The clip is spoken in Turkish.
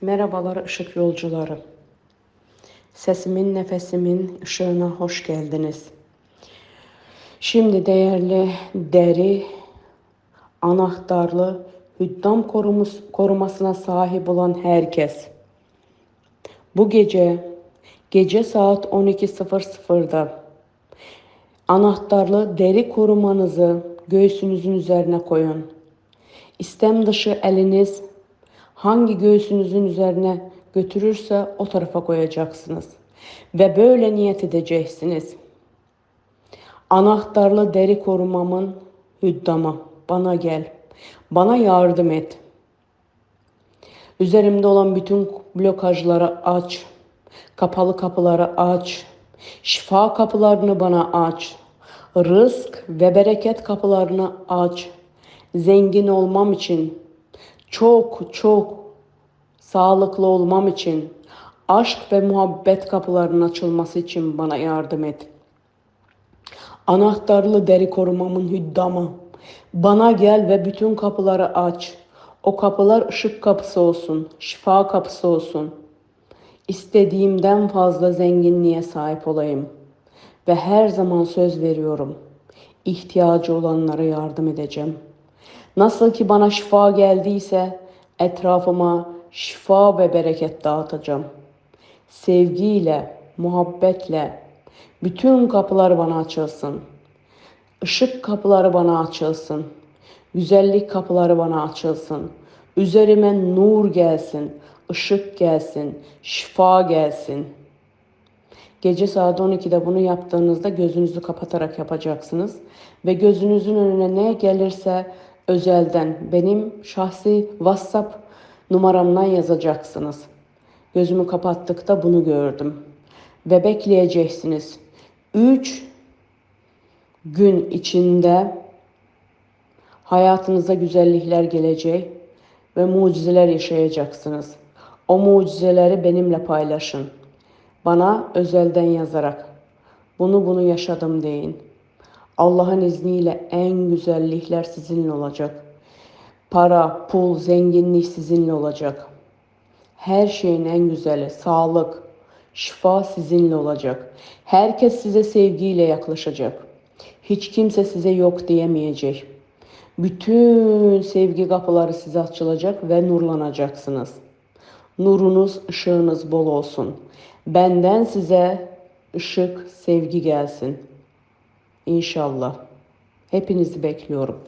Merhabalar ışık yolcuları. Sesimin, nefesimin ışığına hoş geldiniz. Şimdi değerli deri, anahtarlı, hüddam korumus, korumasına sahip olan herkes. Bu gece, gece saat 12.00'da anahtarlı deri korumanızı göğsünüzün üzerine koyun. İstem dışı eliniz hangi göğsünüzün üzerine götürürse o tarafa koyacaksınız. Ve böyle niyet edeceksiniz. Anahtarlı deri korumamın hüddamı bana gel. Bana yardım et. Üzerimde olan bütün blokajları aç. Kapalı kapıları aç. Şifa kapılarını bana aç. Rızk ve bereket kapılarını aç. Zengin olmam için, çok çok sağlıklı olmam için, aşk ve muhabbet kapılarının açılması için bana yardım et. Anahtarlı deri korumamın hüddamı. Bana gel ve bütün kapıları aç. O kapılar ışık kapısı olsun, şifa kapısı olsun. İstediğimden fazla zenginliğe sahip olayım. Ve her zaman söz veriyorum. İhtiyacı olanlara yardım edeceğim. Nasıl ki bana şifa geldiyse etrafıma şifa ve bereket dağıtacağım. Sevgiyle, muhabbetle bütün kapılar bana açılsın. Işık kapıları bana açılsın. Güzellik kapıları bana açılsın. Üzerime nur gelsin, ışık gelsin, şifa gelsin. Gece saat 12'de bunu yaptığınızda gözünüzü kapatarak yapacaksınız. Ve gözünüzün önüne ne gelirse özelden benim şahsi WhatsApp numaramdan yazacaksınız. Gözümü kapattıkta bunu gördüm. Ve bekleyeceksiniz. 3 gün içinde hayatınıza güzellikler gelecek ve mucizeler yaşayacaksınız. O mucizeleri benimle paylaşın. Bana özelden yazarak bunu bunu yaşadım deyin. Allah'ın izniyle en güzellikler sizinle olacak. Para, pul, zenginlik sizinle olacak. Her şeyin en güzeli, sağlık, şifa sizinle olacak. Herkes size sevgiyle yaklaşacak. Hiç kimse size yok diyemeyecek. Bütün sevgi kapıları size açılacak ve nurlanacaksınız. Nurunuz, ışığınız bol olsun. Benden size ışık, sevgi gelsin. İnşallah. Hepinizi bekliyorum.